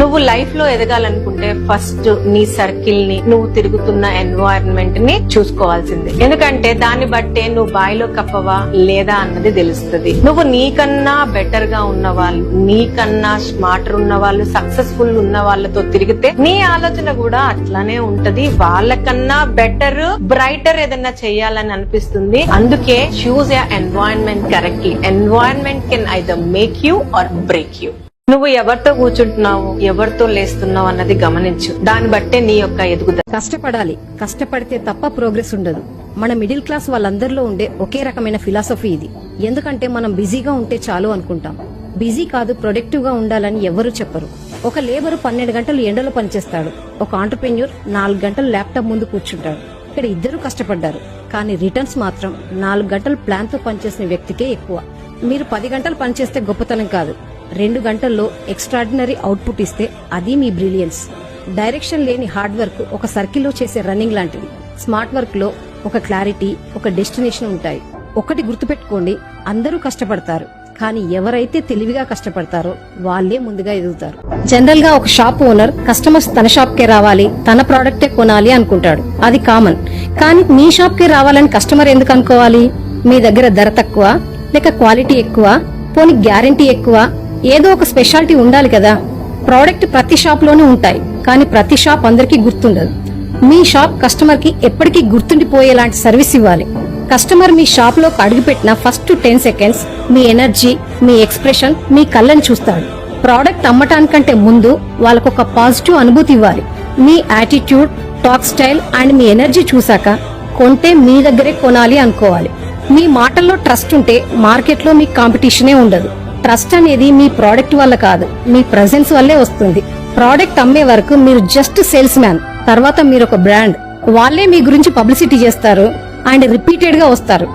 నువ్వు లైఫ్లో ఎదగాలనుకుంటే ఫస్ట్ నీ సర్కిల్ని నువ్వు తిరుగుతున్న ఎన్వైరన్మెంట్ని చూసుకోవాల్సిందే. ఎందుకంటే దాన్ని బట్టే నువ్వు బాయిలో కప్పవా లేదా అన్నది తెలుస్తుంది. నువ్వు నీకన్నా బెటర్గా ఉన్న వాళ్ళు నీకన్నా స్మార్టర్ ఉన్న వాళ్ళు సక్సెస్ఫుల్ ఉన్న వాళ్ళతో తిరిగితే నీ ఆలోచన కూడా అట్లానే ఉంటది. వాళ్ళకన్నా బెటర్ బ్రైటర్ ఏదన్నా చెయ్యాలని అనిపిస్తుంది. అందుకే choose ya environment correctly environment can either make you or break you నువ్వు ఎవరితో కూర్చుంటున్నావు ఎవరితో లేస్తున్నావు అన్నది గమనించు. దాన్ని బట్టే నీ యొక్క ఎదుగుదల. కష్టపడాలి. కష్టపడితే తప్ప ప్రోగ్రెస్ ఉండదు. మన మిడిల్ క్లాస్ వాళ్ళందరిలో ఉండే ఒకే రకమైన ఫిలాసఫీ ఇది. ఎందుకంటే మనం బిజీగా ఉంటే చాలు అనుకుంటాం. బిజీ కాదు ప్రొడక్టివ్గా ఉండాలని ఎవరు చెప్పరు. ఒక లేబర్ పన్నెండు గంటలు ఎండలో పనిచేస్తాడు. ఒక ఆంటర్ప్రెన్యూర్ నాలుగు గంటలు ల్యాప్టాప్ ముందు కూర్చుంటాడు. ఇక్కడ ఇద్దరు కష్టపడ్డారు. కానీ రిటర్న్స్ మాత్రం నాలుగు గంటలు ప్లాన్తో పనిచేసిన వ్యక్తికే ఎక్కువ. మీరు పది గంటలు పనిచేస్తే గొప్పతనం కాదు. రెండు గంటల్లో ఎక్స్ట్రాడినరీ అవుట్పుట్ ఇస్తే అది మీ బ్రిలియన్స్ డైరెక్షన్ లేని హార్డ్ వర్క్ ఒక సర్కిల్లో చేసే రన్నింగ్ లాంటిది. స్మార్ట్ వర్క్లో ఒక క్లారిటీ ఒక డెస్టినేషన్ ఉంటాయి. ఒకటి గుర్తుపెట్టుకోండి అందరూ కష్టపడతారు. కానీ ఎవరైతే తెలివిగా కష్టపడతారో వాళ్ళే ముందుగా ఎదుగుతారు. జనరల్గా ఒక షాప్ ఓనర్ కస్టమర్స్ తన షాప్ కే రావాలి తన ప్రోడక్టే కొనాలి అనుకుంటాడు. అది కామన్ కానీ మీ షాప్ కే రావాలని కస్టమర్ ఎందుకు అనుకోవాలి? మీ దగ్గర ధర తక్కువ లేక క్వాలిటీ ఎక్కువ పోనీ గ్యారంటీ ఎక్కువ ఏదో ఒక స్పెషాలిటీ ఉండాలి కదా. ప్రోడక్ట్ ప్రతి షాప్లోనే ఉంటాయి. కానీ ప్రతి షాప్ అందరికీ గుర్తుండదు. మీ షాప్ కస్టమర్కి ఎప్పటికీ గుర్తుండిపోయేలాంటి సర్వీస్ ఇవ్వాలి. కస్టమర్ మీ షాప్లోకి అడుగుపెట్టిన ఫస్ట్ టెన్ సెకండ్స్ మీ ఎనర్జీ మీ ఎక్స్ప్రెషన్ మీ కళ్ళని చూస్తాడు. ప్రోడక్ట్ అమ్మటానికంటే ముందు వాళ్ళకు ఒక పాజిటివ్ అనుభూతి ఇవ్వాలి. మీ యాటిట్యూడ్ టాక్ స్టైల్ అండ్ మీ ఎనర్జీ చూశాక కొంటే మీ దగ్గరే కొనాలి అనుకోవాలి. మీ మాటల్లో ట్రస్ట్ ఉంటే మార్కెట్లో మీ కాంపిటీషనే ఉండదు. ట్రస్ట్ అనేది మీ ప్రోడక్ట్ వల్ల కాదు మీ ప్రజెన్స్ వల్లే వస్తుంది. ప్రోడక్ట్ అమ్మే వరకు మీరు జస్ట్ సేల్స్ మ్యాన్ తర్వాత మీరు ఒక బ్రాండ్. వాళ్ళే మీ గురించి పబ్లిసిటీ చేస్తారు అండ్ రిపీటెడ్గా వస్తారు.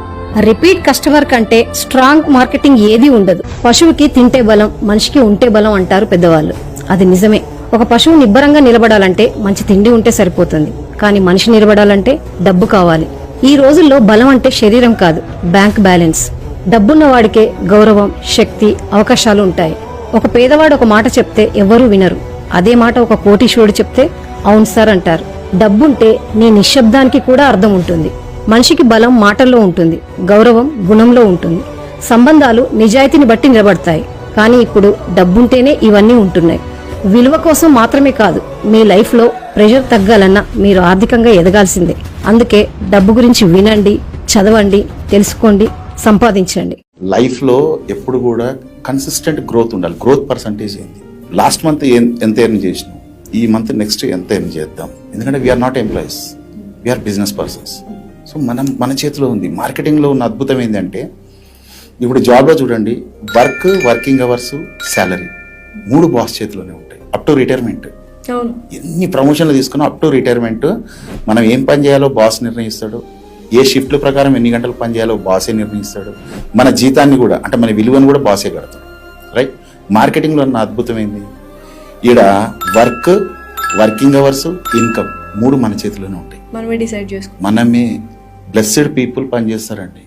రిపీట్ కస్టమర్ కంటే స్ట్రాంగ్ మార్కెటింగ్ ఏది ఉండదు. పశువుకి తింటే బలం మనిషికి ఉంటే బలం అంటారు పెద్దవాళ్ళు. అది నిజమే. ఒక పశువు నిబ్బరంగా నిలబడాలంటే మంచి తిండి ఉంటే సరిపోతుంది. కానీ మనిషి నిలబడాలంటే డబ్బు కావాలి. ఈ రోజుల్లో బలం అంటే శరీరం కాదు బ్యాంక్ బ్యాలెన్స్. డబ్బున్నవాడికే గౌరవం శక్తి అవకాశాలు ఉంటాయి ఒక పేదవాడు ఒక మాట చెప్తే ఎవ్వరూ వినరు. అదే మాట ఒక కోటీశ్వరుడు చెప్తే అవును సార్ అంటారు. డబ్బుంటే నీ నిశ్శబ్దానికి కూడా అర్థం ఉంటుంది. మనిషికి బలం మాటల్లో ఉంటుంది గౌరవం గుణంలో ఉంటుంది. సంబంధాలు నిజాయితీని బట్టి నిలబడతాయి. కానీ ఇప్పుడు డబ్బుంటేనే ఇవన్నీ ఉంటున్నాయి. విలువ కోసం మాత్రమే కాదు మీ లైఫ్లో ప్రెషర్ తగ్గాలన్నా మీరు ఆర్థికంగా ఎదగాల్సిందే. అందుకే డబ్బు గురించి వినండి చదవండి తెలుసుకోండి. సంపాదించండి. లైఫ్లో ఎప్పుడు కూడా కన్సిస్టెంట్ గ్రోత్ ఉండాలి. గ్రోత్ పర్సంటేజ్ ఏంది లాస్ట్ మంత్ ఎంత ఎర్న్ చేసినాం? ఈ మంత్ నెక్స్ట్ ఎంత ఎర్న్ చేద్దాం? ఎందుకంటే we're not employees we're business persons so మనం మన చేతిలో ఉంది. మార్కెటింగ్లో ఉన్న అద్భుతం ఏంటంటే ఇప్పుడు జాబ్లో చూడండి వర్క్ వర్కింగ్ అవర్స్ శాలరీ మూడు బాస్ చేతిలోనే ఉంటాయి. అప్ టు రిటైర్మెంట్ ఎన్ని ప్రమోషన్లు తీసుకున్నా అప్ టు రిటైర్మెంట్ మనం ఏం పని చేయాలో బాస్ నిర్ణయిస్తాడు. ఏ షిఫ్ట్ల ప్రకారం ఎన్ని గంటలు పని చేయాలో బాసే నిర్ణయిస్తాడు. మన జీతాన్ని కూడా అంటే మన విలువను కూడా బాసే కడతాడు. రైట్ మార్కెటింగ్లో ఉన్న అద్భుతం ఏంది? ఈడ వర్క్ వర్కింగ్ అవర్స్ ఇన్కమ్ మూడు మన చేతిలోనే ఉంటాయి. మనమే డిసైడ్ చేసుకో మనమే బ్లెస్సెడ్ పీపుల్ పనిచేస్తారండి.